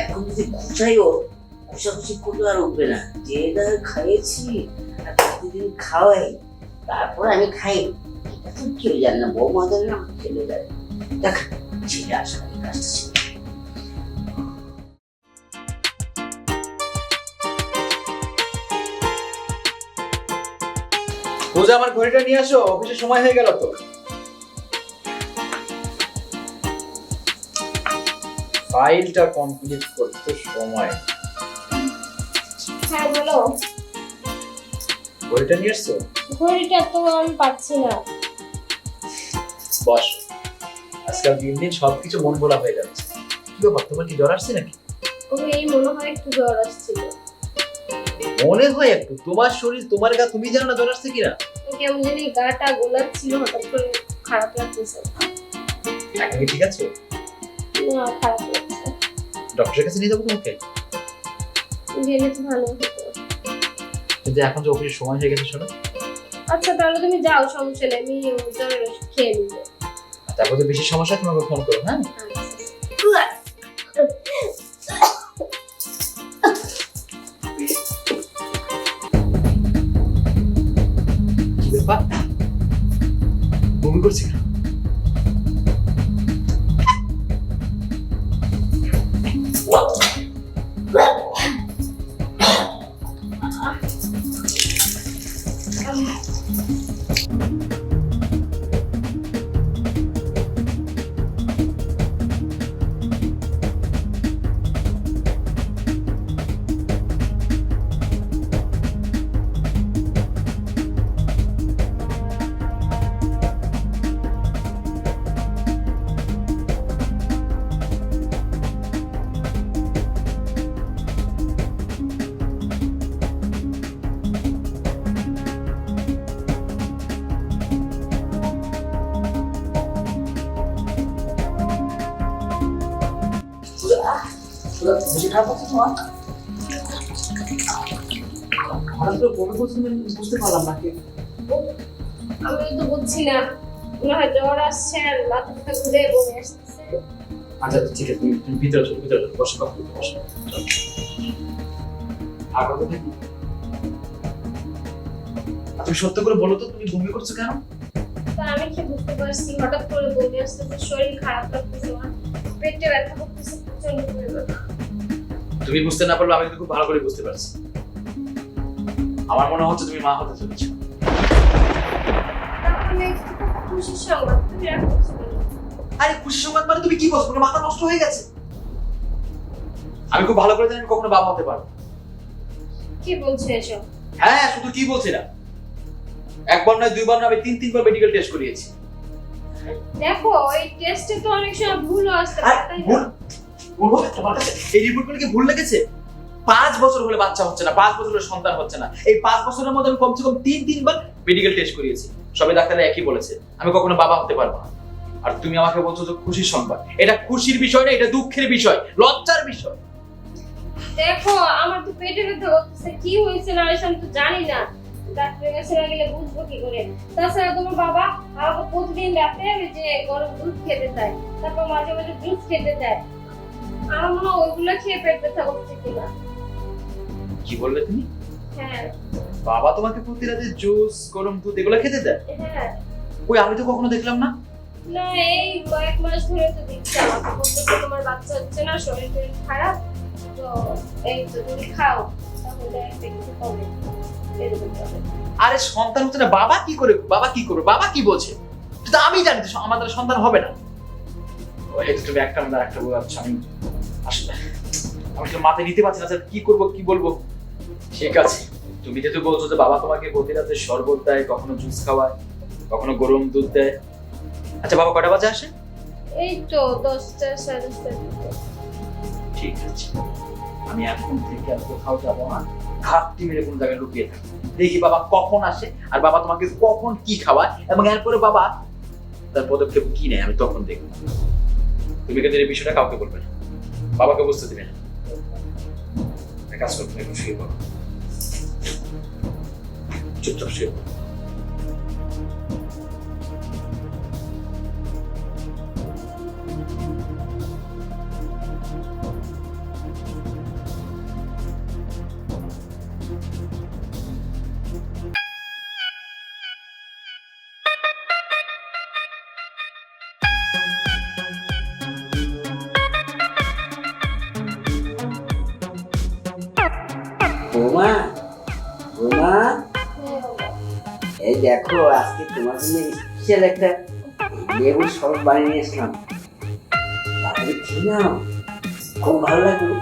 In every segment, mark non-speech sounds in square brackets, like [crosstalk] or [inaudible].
এখন যদি করলে আর উঠবে না যে যা খাইয়েছি আর প্রতিদিন খাওয়াই তারপর আমি খাই এটা তো কেউ জানে না বউ খেলে দেখ ছেলে আসা পূজা আমার ঘড়িটা নিয়ে আসো অফিসের সময় হয়ে গেল তো। ফাইলটা কমপ্লিট করতে সময়। হ্যাঁ বলো। ঘড়িটা নিয়ে আসছো ঘড়িটা তো আমি পাচ্ছি না। বস আজকাল দিন দিন সবকিছু মন ভোলা হয়ে যাচ্ছে। কি ব্যাপার তোমার কি জ্বর আসছে নাকি? ও এই মনে হয় একটু জ্বর আসছিল। মনে হয় একটু তোমার শরীর তোমার গা তুমি জানো না জ্বর আসছে কিনা? কেমন জানি গাটা গোলাচ্ছিল হঠাৎ করে খারাপ লাগতেছে। এখন কি ঠিক আছে? না খারাপ লাগছে। ডক্টরের কাছে নিয়ে যাব তোমাকে? গেলে তো ভালো হতো। কিন্তু এখন যে অফিসের সময় হয়ে গেছে শোনো। আচ্ছা তাহলে তুমি যাও সমস্যা নেই আমি খেয়ে নিবো। তারপর যদি বেশি সমস্যা তোমাকে ফোন করো হ্যাঁ? কি ব্যাপার? বমি করছি কেন? বুঝতে পারলাম না আমি তো বুঝছি না মনে হয় জ্বর আসছে আর মাথা ঘুরে বমি আসতেছে। আচ্ছা ঠিক আছে তুমি তুমি ভিতরে চলো ভিতরে চলো বসো কথা বলতে বসো। আর কথা থাকি আচ্ছা, তুমি সত্য করে বলো তো তুমি বমি করছ কেন? তা আমি কি বুঝতে পারছি? হঠাৎ করে বমি আসতেছে শরীর খারাপ লাগতেছে পেটে ব্যথা করতেছে প্রচণ্ড পরিমাণ। তুমি বুঝতে না পারলে আমি কিন্তু খুব ভালো করে বুঝতে পারছি। আমার মনে হচ্ছে তুমি মা হতে চলেছো? আরে খুশি সংবাদ মানে তুমি কি বলছো? তোমার মাথা নষ্ট হয়ে গেছে। আমি খুব ভালো করে জানি আমি কখনো বাবা হতে পারব কি বলছো এসব? হ্যাঁ শুধু কি বলছি না একবার নয় দুইবার নয় আমি তিন তিনবার মেডিকেল টেস্ট করিয়েছি। দেখো এই টেস্টে তো অনেক সময় ভুলও আসতে পারে ভুল এই রিপোর্টগুলো কি ভুল লেগেছে? পাঁচ বছর হলে বাচ্চা হচ্ছে না, পাঁচ বছর সন্তান হচ্ছে না। এই পাঁচ বছরের মধ্যে আমি কমসে কম তিন, তিনবার মেডিকেল টেস্ট করিয়েছি। ডাক্তাররা একই বলেছে। আমি কখনো বাবা হতে পারব না। আর তুমি আমাকে বলছো যে খুশির সংবাদ। এটা খুশির বিষয় না, এটা দুঃখের বিষয়, লজ্জার বিষয়। দেখো, আমার তো পেটে ব্যথা করতেছে। কি হয়েছে না আমি তো জানি না। ডাক্তারের কাছে না গেলে বুঝব কি করে? তাছাড়া তোমার বাবা আমাকে প্রতিদিন রাতে যে গরম দুধ খেতে দেয়, তারপর মাঝে মাঝে জুস খেতে দেয়। আমার মনে হয় ওইগুলো খেয়ে পেট ব্যথা করছে কিনা কি বললে তুমি? হ্যাঁ। বাবা তোমাকে প্রতি রাতে জুস গরম দুধ এগুলো খেতে দেয়? হ্যাঁ। ওই আমি তো কখনো দেখলাম না। না এই কয়েক মাস ধরে তো দিচ্ছে আমাকে বলতেছে তোমার বাচ্চা হচ্ছে না শরীর টরীর খারাপ তো এই তো তুমি খাও তাহলে আরে সন্তান হচ্ছে না বাবা কি করে বাবা কি করবে বাবা কি বলছে? তো আমি জানি তো আমাদের সন্তান হবে না। একটা আমাদের একটা আচ্ছা আমি আসলে। আমি তো মাথায় নিতে পারছি না স্যার কি করব কি বলব? ঠিক আছে। তুমি যেহেতু বলছো যে বাবা তোমাকে প্রতি রাতে শরবত দেয় কখনো জুস খাওয়ায় কখনো গরম দুধ দেয়। আচ্ছা বাবা কটা বাজে আসে? এই তো দশটা সাড়ে দশটার দিকে ঠিক আছে। আমি এখন থেকে আর কোথাও যাব না। ঘাটতি মেরে কোনো জায়গায় লুকিয়ে থাকব। দেখি বাবা কখন আসে আর বাবা তোমাকে কখন কি খাওয়ায় এবং এরপরে বাবা তার পদক্ষেপ কি নেয় আমি তখন দেখব। তুমি কিন্তু এই বিষয়টা কাউকে বলবে না। বাবাকে বুঝতে দিবে না এক কাজ করো তুমি এখন শুয়ে পড়ো চুপচাপ শুয়ে পড়ো বৌমা বৌমা এই দেখো আজকে তোমার জন্য স্পেশাল একটা লেবুর শরবত বানিয়ে নিয়ে তাড়াতাড়ি খেয়ে নাও খুব ভালো বাবা।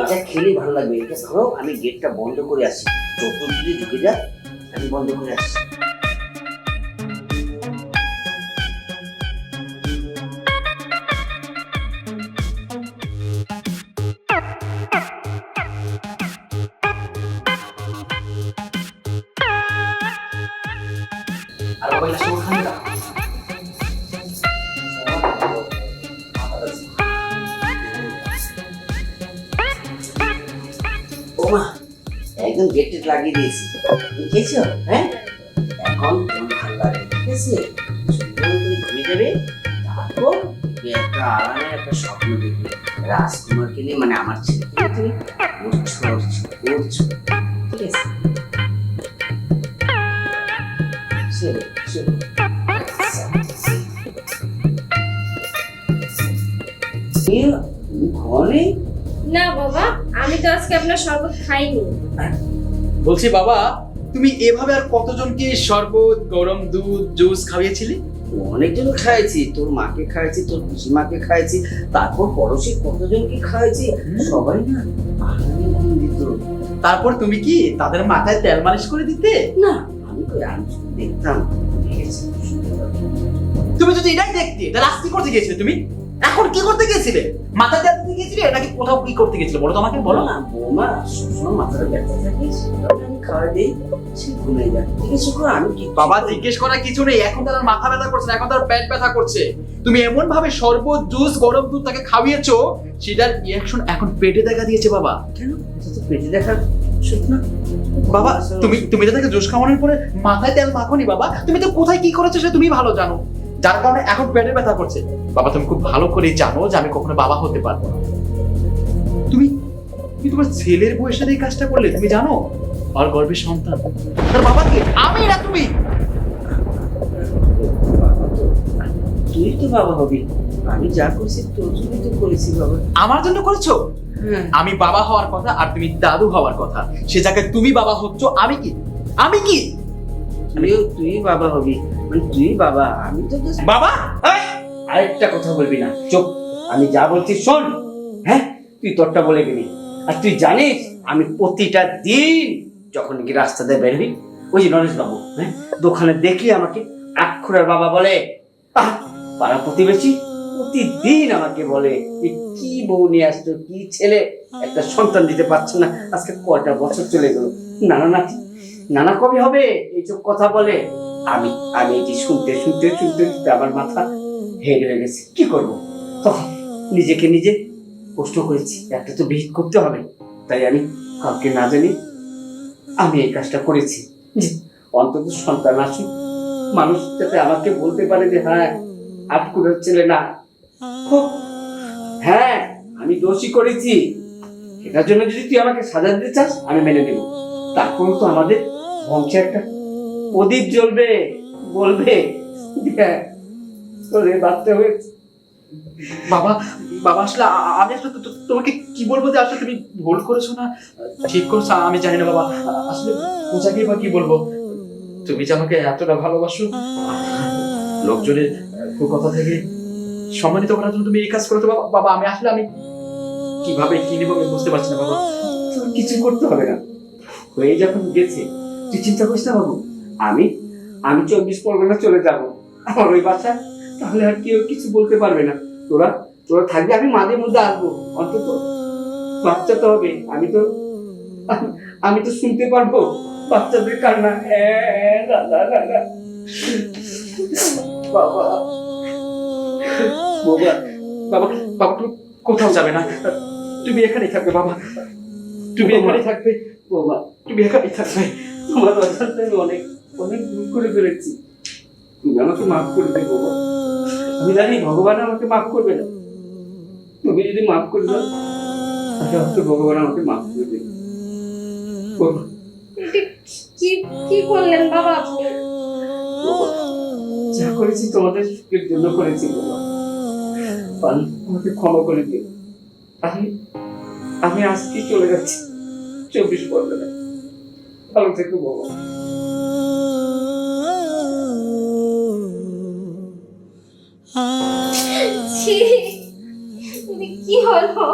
এটা খেলে ভালো লাগবে। এটা ধরো আমি গেটটা বন্ধ করে আসি চতুর্দিকে ঢুকে যা আমি বন্ধ করে আসছি। ওমা, একদম গেটে লাগিয়ে দিয়েছি। বুঝেছ হ্যাঁ? এখন তোমার লাগে ঠিক আছে সুন্দর করে ঘুরে যাবে, তারপর একটা একটা স্বপ্ন রাজকুমারকে নিয়ে মানে আমার ছেলেকে তুমি ঠিক আছে? ঘরে? না বাবা আমি তো আজকে আপনার শরবত খাইনি। বলছি বাবা তুমি এভাবে আর কতজনকে শরবত গরম দুধ জুস খাইয়েছিলে? অনেকজন খাইছি তোর মাকে খাইছি তোর পিসিমাকে খাইছি তারপর পড়োশি কতজনকে খাইছি সবাই না তারপর তুমি কি তাদের মাথায় তেল মালিশ করে দিতে? না। আমি আমি দেখতাম। তুমি যদি এটাই দেখতে তাহলে আজ কি করতে গিয়েছিলে তুমি? এখন কি করতে গিয়েছিলে? মাথা তেল দিতে গিয়েছিলে নাকি কোথাও কি করতে গিয়েছিলে? বলো তো আমাকে বলো। বলো না বৌমা সবসময় মাথাটা ব্যথা থাকে সেটা দিই সে ঘুমিয়ে যায়। ঠিক আছে আমি কি বাবা জিজ্ঞেস করার কিছু নেই। এখন তার মাথা ব্যথা করছে না এখন তার পেট ব্যথা করছে। তুমি এমন ভাবে শরবত জুস গরম দুধ তাকে খাওয়িয়েছো সেটার রিয়াকশন এখন পেটে দেখা দিয়েছে বাবা। কেন? এটা তো পেটে না বাবা তুমি তুমি তো তাকে জুস খাওয়ানোর পরে মাথায় তেল মাখোনি বাবা। তুমি তো কোথায় কি করেছ সে তুমি ভালো জানো। যার কারণে এখন পেটে ব্যথা করছে। বাবা তুমি খুব ভালো করে জানো যে আমি কখনো বাবা হতে পারব না। তুমি তুমি তোমার ছেলের বয়সে এই কাজটা করলে তুমি জানো? আর গর্ভের সন্তান। তার বাবাকে আমি না তুমি। বাবা তুই তো বাবা হবি। আমি যা করছি তোর জন্যই তো করেছি বাবা। আমার জন্য করেছ? হ্যাঁ। আমি বাবা হওয়ার কথা আর তুমি দাদু হওয়ার কথা। সে জায়গায় তুমি বাবা হচ্ছ আমি কি? আমি কি? তুইও তুই বাবা হবি। মানে তুই বাবা আমি তো বাবা? আরেকটা কথা বলবি না। চুপ। আমি যা বলছি শোন। হ্যাঁ? তুই তোরটা বলে গেলি আর তুই জানিস আমি প্রতিটা দিন যখন কি রাস্তা দিয়ে বের হই, ওই যে নরেশ বাবু হ্যাঁ দোকানে দেখলি আমাকে আক্ষরের বাবা বলে পাড়া প্রতিবেশী, প্রতিদিন আমাকে বলে যে কি বউ নিয়ে আসতো কি ছেলে, একটা সন্তান দিতে পারছে না, আজকে কয়টা বছর চলে গেল, নানা নাতি, নানা কবে হবে, এইসব কথা বলে, আমি আমি এটি শুনতে শুনতে শুনতে শুনতে আমার মাথা হেড হয়ে গেছে, কি করব? তখন নিজেকে নিজে কষ্ট করেছি, একটা তো বিহিত করতে হবে, তাই আমি কাউকে না জানি আমি এই কাজটা করেছি। অন্তত সন্তান আসুক মানুষ যাতে আমাকে বলতে পারে যে হ্যাঁ আটকুরের ছেলে না। হোক। হ্যাঁ আমি দোষী করেছি। এটার জন্য যদি তুই আমাকে সাজা দিতে চাস আমি মেনে নেব। তারপর তো আমাদের বংশে একটা প্রদীপ জ্বলবে বলবে হ্যাঁ তোরে বাচ্চা হয়েছে। বাবা বাবা আসলে আমি আসলে তো- তো- তোমাকে কি বলব যে আসলে তুমি ভুল করেছ না? ঠিক করছ আমি জানি না বাবা। আসলে পূজাকে বা কি বলব? তুমি যে আমাকে এতটা ভালোবাসো লোকজনের কথা থেকে সম্মানিত করার জন্য তুমি এই কাজ করতে বাবা বাবা, আমি আসলে আমি কীভাবে কি নেব আমি বুঝতে পারছি না, বাবা। কিছু করতে হবে না। হয়ে যখন গেছে, তুই চিন্তা করিস না বাবু। আমি আমি চব্বিশ পরগনা চলে যাব। আমার ওই বাসা তাহলে আর কেউ কিছু বলতে পারবে না। তোরা তোরা থাকবে আমি মাঝে মধ্যে আসব। অন্তত বাচ্চা তো হবে আমি তো আমি তো শুনতে পারব। বাচ্চাদের কান্না হ্যাঁ দাদা দাদা বাবা। বাবা বাবা বাবা তুমি কোথাও যাবে না। তুমি এখানেই থাকবে বাবা। তুমি এখানেই থাকবে বাবা। তুমি এখানেই থাকবে। তোমার অজান্তে আমি অনেক অনেক ভুল করে ফেলেছি। তুমি আমাকে মাফ করে দেবো বাবা। আমি জানি ভগবান আমাকে মাফ করবে না। তুমি যদি মাফ করে দাও তাহলে হয়তো ভগবান আমাকে মাফ করে দেবে। কি কি করলেন বাবা? যা করেছি তোমাদের সুখের জন্য করেছি বাবা। আমাকে ক্ষমা করে দিও। আমি আমি আজকে চলে যাচ্ছি। চব্বিশ পরগনায়। ভালো থেকো বাবা। ছি [laughs] কি হলো?